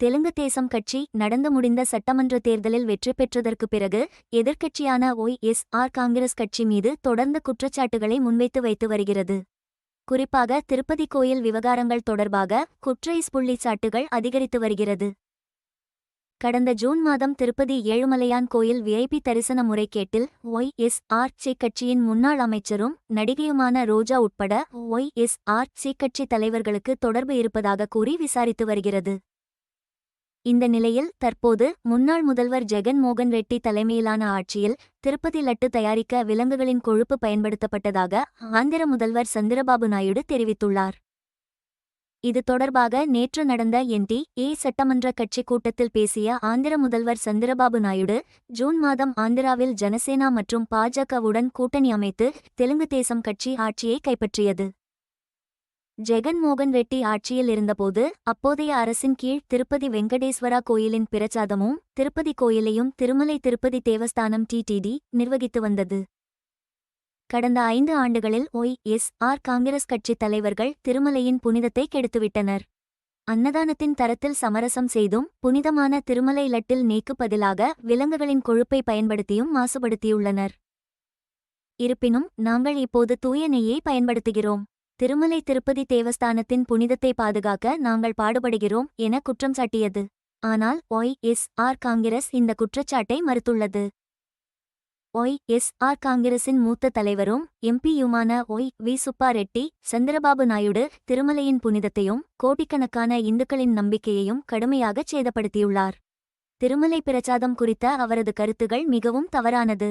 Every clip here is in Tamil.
தெலுங்கு தேசம் கட்சி நடந்து முடிந்த சட்டமன்ற தேர்தலில் வெற்றி பெற்றதற்கு பிறகு எதிர்க்கட்சியான ஒய் எஸ் ஆர் காங்கிரஸ் கட்சி மீது தொடர்ந்து குற்றச்சாட்டுகளை முன்வைத்து வைத்து வருகிறது. குறிப்பாக திருப்பதி கோயில் விவகாரங்கள் தொடர்பாக குற்ற புள்ளிச்சாட்டுகள் அதிகரித்து வருகிறது. கடந்த ஜூன் மாதம் திருப்பதி ஏழுமலையான் கோயில் விஐபி தரிசன முறைகேட்டில் ஒய் எஸ் ஆர் சி கட்சியின் முன்னாள் அமைச்சரும் நடிகையுமான ரோஜா உட்பட ஒய் எஸ் ஆர் சி கட்சி தலைவர்களுக்கு தொடர்பு இருப்பதாக கூறி விசாரித்து வருகிறது. இந்த நிலையில் தற்போது முன்னாள் முதல்வர் ஜெகன் மோகன் ரெட்டி தலைமையிலான ஆட்சியில் திருப்பதி லட்டு தயாரிக்க விலங்குகளின் கொழுப்பு பயன்படுத்தப்பட்டதாக ஆந்திர முதல்வர் சந்திரபாபு நாயுடு தெரிவித்துள்ளார். இது தொடர்பாக நேற்று நடந்த என்டி ஏ சட்டமன்ற கட்சி கூட்டத்தில் பேசிய ஆந்திர முதல்வர் சந்திரபாபு நாயுடு ஜூன் மாதம் ஆந்திராவில் ஜனசேனா மற்றும் பாஜகவுடன் கூட்டணி அமைத்து தெலுங்கு தேசம் கட்சி ஆட்சியை கைப்பற்றியது. ஜெகன் மோகன் ரெட்டி ஆட்சியில் இருந்தபோது அப்போதைய அரசின் கீழ் திருப்பதி வெங்கடேஸ்வரா கோயிலின் பிரச்சாதமும் திருப்பதி கோயிலையும் திருமலை திருப்பதி தேவஸ்தானம் டிடிடி நிர்வகித்து வந்தது. கடந்த ஐந்து ஆண்டுகளில் ஒய் எஸ் ஆர் காங்கிரஸ் கட்சித் தலைவர்கள் திருமலையின் புனிதத்தை கெடுத்துவிட்டனர். அன்னதானத்தின் தரத்தில் சமரசம் செய்தும் புனிதமான திருமலை லட்டில் நேக்கு பதிலாக விலங்குகளின் கொழுப்பை பயன்படுத்தியும் மாசுபடுத்தியுள்ளனர். இருப்பினும் நாங்கள் இப்போது தூய நெய்யை பயன்படுத்துகிறோம். திருமலை திருப்பதி தேவஸ்தானத்தின் புனிதத்தை பாதுகாக்க நாங்கள் பாடுபடுகிறோம் என குற்றம் சாட்டியது. ஆனால் ஒய் எஸ் ஆர் காங்கிரஸ் இந்த குற்றச்சாட்டை மறுத்துள்ளது. ஒய் எஸ் ஆர் காங்கிரசின் மூத்த தலைவரும் எம்பியுமான ஒய் வி சுப்பா ரெட்டி சந்திரபாபு நாயுடு திருமலையின் புனிதத்தையும் கோடிக்கணக்கான இந்துக்களின் நம்பிக்கையையும் கடுமையாகச் சேதப்படுத்தியுள்ளார். திருமலை பிரச்சாதம் குறித்த அவரது கருத்துகள் மிகவும் தவறானது.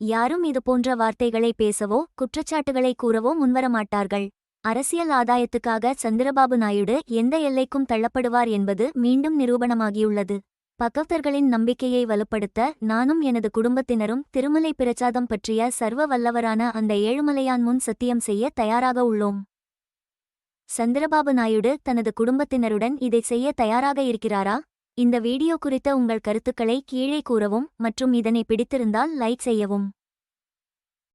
யாரும் இதுபோன்ற வார்த்தைகளை பேசவோ குற்றச்சாட்டுகளை கூறவோ முன்வரமாட்டார்கள். அரசியல் ஆதாயத்துக்காக சந்திரபாபு நாயுடு எந்த எல்லைக்கும் தள்ளப்படுவார் என்பது மீண்டும் நிரூபணமாகியுள்ளது. பகவதர்களின் நம்பிக்கையை வலுப்படுத்த நானும் எனது குடும்பத்தினரும் திருமலை பிரச்சாதம் பற்றிய சர்வ வல்லவரான அந்த ஏழுமலையான் முன் சத்தியம் செய்ய தயாராக உள்ளோம். சந்திரபாபு நாயுடு தனது குடும்பத்தினருடன் இதை செய்ய தயாராக இருக்கிறாரா? இந்த வீடியோ குறித்த உங்கள் கருத்துக்களை கீழே கூறவும் மற்றும் இதனை பிடித்திருந்தால் லைக் செய்யவும்.